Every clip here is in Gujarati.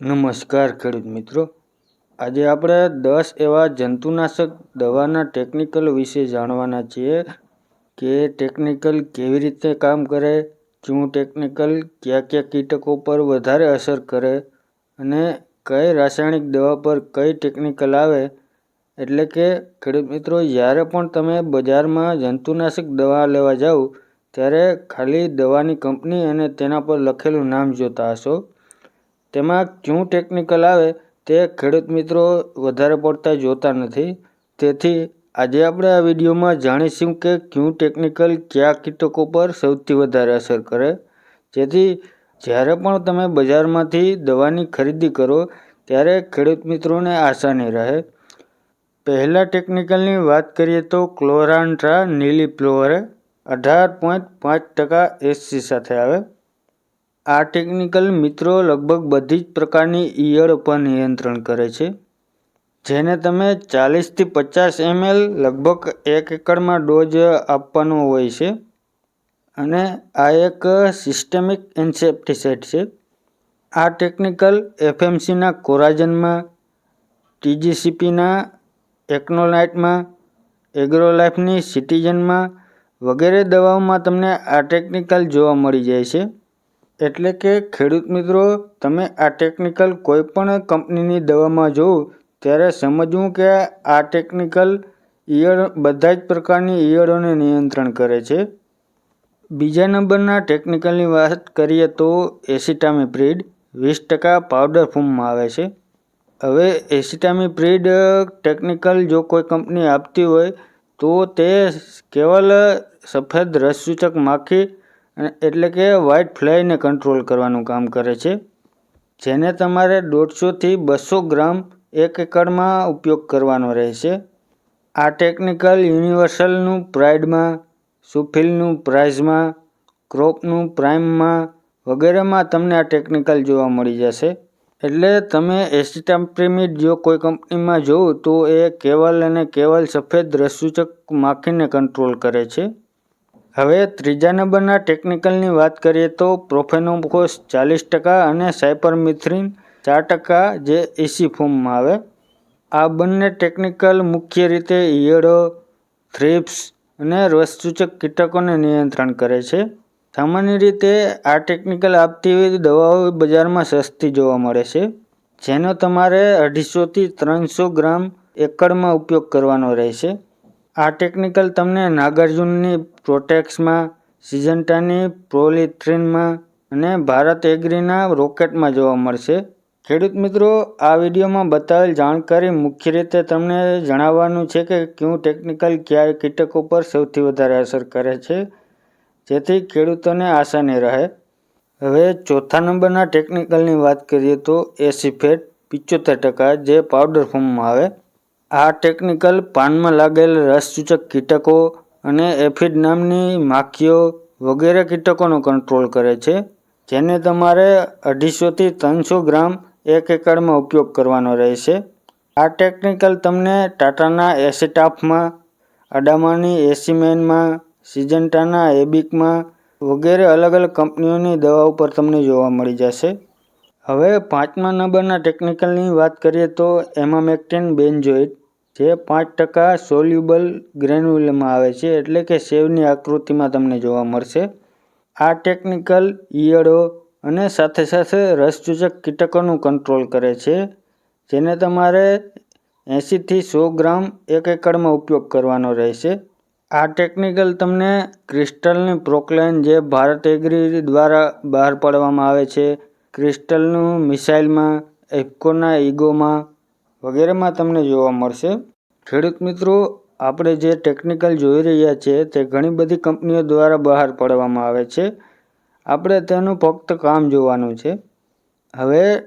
નમસ્કાર, ખેડૂત મિત્રો. આજે આપણે દસ એવા જંતુનાશક દવાના ટેકનિકલ વિશે જાણવાના છીએ કે ટેકનિકલ કેવી રીતે કામ કરે, શું ટેકનિકલ કયા કયા કીટકો પર વધારે અસર કરે અને કઈ રાસાયણિક દવા પર કઈ ટેકનિકલ આવે. એટલે કે, ખેડૂત મિત્રો, જ્યારે પણ તમે બજારમાં જંતુનાશક દવા લેવા જાઓ, ત્યારે ખાલી દવાની કંપની અને તેના પર લખેલું નામ જોતા હશો. તેમાં ક્યું ટેકનિકલ આવે તે ખેડૂત મિત્રો વધારે પડતા જોતા નથી. તેથી આજે આપણે આ વિડીયોમાં જાણીશું કે ક્યું ટેકનિકલ કયા કીટકો પર સૌથી વધારે અસર કરે. જેથી જ્યારે પણ તમે બજારમાંથી દવાની ખરીદી કરો ત્યારે ખેડૂત મિત્રોને આસાની રહે. પહેલાં ટેકનિકલની વાત કરીએ તો ક્લોરાન્ટ્રા નીલી ફ્લોરે અઢાર પોઈન્ટ પાંચ ટકા એસસી સાથે આવે. આ ટેકનિકલ મિત્રો લગભગ બધી જ પ્રકારની ઈયળ પર નિયંત્રણ કરે છે. જેને તમે ચાલીસથી પચાસ એમએલ લગભગ એક એકડમાં ડોઝ આપવાનો હોય છે. અને આ એક સિસ્ટેમિક એન્સેપ્ટિસાઇડ છે. આ ટેકનિકલ એફએમસીના કોરાજનમાં, ટીજીસીપીના એકનોલાઇટમાં, એગ્રોલાઇફની સિટીઝનમાં વગેરે દવાઓમાં તમને આ ટેકનિકલ જોવા મળી જાય છે. એટલે કે ખેડૂત મિત્રો, તમે આ ટેકનિકલ કોઈ પણ કંપનીની દવામાં જોવો ત્યારે સમજવું કે આ ટેકનિકલ ઈયળ બધા જ પ્રકારની ઈયળોને નિયંત્રણ કરે છે. બીજા નંબરના ટેકનિકલની વાત કરીએ તો એસિટામિપ્રિડ વીસ ટકા પાવડર ફોર્મમાં આવે છે. હવે એસિટામિપ્રિડ ટેકનિકલ જો કોઈ કંપની આપતી હોય, તો તે કેવલ સફેદ રસસૂચક માખી એટલે કે વ્હાઇટ ફ્લાયને કંટ્રોલ કરવાનું કામ કરે છે. જેને તમારે દોઢસોથી બસો ગ્રામ એક એકડમાં ઉપયોગ કરવાનો રહેશે. આ ટેકનિકલ યુનિવર્સલનું પ્રાઇડમાં સુફિલનું પ્રાઇઝમાં ક્રોપનું પ્રાઇમમાં વગેરેમાં તમને આ ટેકનિકલ જોવા મળી જશે. એટલે તમે એસિટાપ્રિમિડ જો કોઈ કંપનીમાં જોવો તો એ કેવલ અને કેવલ સફેદ રસસૂચક માખીને કંટ્રોલ કરે છે. હવે ત્રીજા નંબરના ટેકનિકલની વાત કરીએ તો પ્રોફેનોકોસ ચાલીસ ટકા અને સાયપરમિથ્રિન ચાર ટકા જે એસી ફોર્મમાં આવે. આ બંને ટેકનિકલ મુખ્ય રીતે ઈયળો, થ્રિપ્સ અને રસસૂચક કીટકોને નિયંત્રણ કરે છે. સામાન્ય રીતે આ ટેકનિકલ આપતી દવાઓ બજારમાં સસ્તી જોવા મળે છે, જેનો તમારે અઢીસોથી ત્રણસો ગ્રામ એકડમાં ઉપયોગ કરવાનો રહેશે. આ ટેકનિકલ તમને નાગાર્જુનની પ્રોટેક્સમાં, સિજન્ટાની પ્રોલિથ્રીનમાં અને ભારત એગ્રીના રોકેટમાં જોવા મળશે. ખેડૂત મિત્રો, આ વિડીયોમાં બતાવેલ જાણકારી મુખ્ય રીતે તમને જણાવવાનું છે કે કયું ટેકનિકલ કયા કીટકો પર સૌથી વધારે અસર કરે છે, જેથી ખેડૂતોને આસાની રહે. હવે ચોથા નંબરના ટેકનિકલની વાત કરીએ તો એસીફેટ પિચોતેર ટકા જે પાવડર ફોર્મમાં આવે. આ ટેકનિકલ પાનમાં લાગેલ રસસૂચક કીટકો અને એફિડ નામની માખીઓ વગેરે કીટકોનો કંટ્રોલ કરે છે, જેને તમારે અઢીસોથી ત્રણસો ગ્રામ એક એકડમાં ઉપયોગ કરવાનો રહેશે. આ ટેકનિકલ તમને ટાટાના એસેટાફમાં, અડામાની એસીમેનમાં, સિજન્ટાના એબિકમાં વગેરે અલગ અલગ કંપનીઓની દવાઓ પર તમને જોવા મળી જશે. હવે પાંચમા નંબરના ટેકનિકલની વાત કરીએ તો એમામેક્ટિન બેન્ઝોઇટ જે પાંચ ટકા સોલ્યુબલ ગ્રેન્યુલમાં આવે છે, એટલે કે સેવની આકૃતિમાં તમને જોવા મળશે. આ ટેકનિકલ ઈયળો અને સાથે સાથે રસચૂચક કીટકોનું કંટ્રોલ કરે છે, જેને તમારે એંશીથી સો ગ્રામ એક એકડમાં ઉપયોગ કરવાનો રહેશે. આ ટેકનિકલ તમને ક્રિસ્ટલની પ્રોક્લેન જે ભારત એગ્રી દ્વારા બહાર પાડવામાં આવે છે ક્રિસ્ટલનું મિસાઇલમાં, એફકોના ઈગોમાં વગેરેમાં તમને જોવા મળશે. ખેડૂત મિત્રો, આપણે જે ટેકનિકલ જોઈ રહ્યા છીએ તે ઘણી બધી કંપનીઓ દ્વારા બહાર પાડવામાં આવે છે. આપણે તેનું ફક્ત કામ જોવાનું છે. હવે,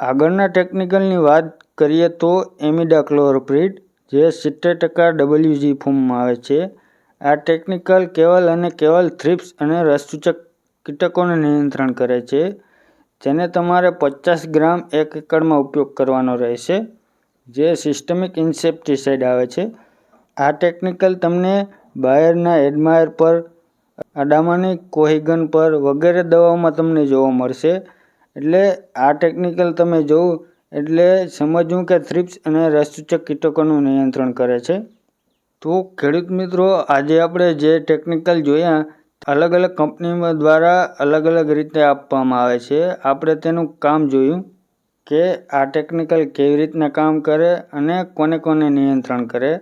આગળના ટેકનિકલની વાત કરીએ તો એમિડાક્લોરોપ્રિડ જે સિત્તેર ટકા ડબલ્યુજી ફોર્મમાં આવે છે. આ ટેકનિકલ કેવલ અને કેવલ થ્રિપ્સ અને રસસૂચક કીટકોને નિયંત્રણ કરે છે. જેને તમારે પચાસ ગ્રામ એક એકડમાં ઉપયોગ કરવાનો રહેશે, જે સિસ્ટમિક ઇન્સેપ્ટિસાઇડ આવે છે. આ ટેકનિકલ તમને બાયરના એડમાયર પર અડામાની કોહિગન પર વગેરે દવાઓમાં તમને જોવા મળશે. એટલે આ ટેકનિકલ તમે જોવું, એટલે સમજવું કે થ્રિપ્સ અને રસસૂચક કીટકોનું નિયંત્રણ કરે છે. તો ખેડૂત મિત્રો, આજે આપણે જે ટેકનિકલ જોયા અલગ અલગ કંપનીઓ દ્વારા અલગ અલગ રીતે આપવામાં આવે છે. આપણે તેનું કામ જોયું કે આ ટેકનિકલ કેવી રીતના કામ કરે અને કોને કોને નિયંત્રણ કરે.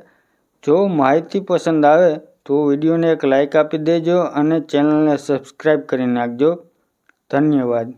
જો માહિતી પસંદ આવે તો વિડીયોને એક લાઇક આપી દેજો અને ચેનલને સબસ્ક્રાઈબ કરી નાખજો. ધન્યવાદ.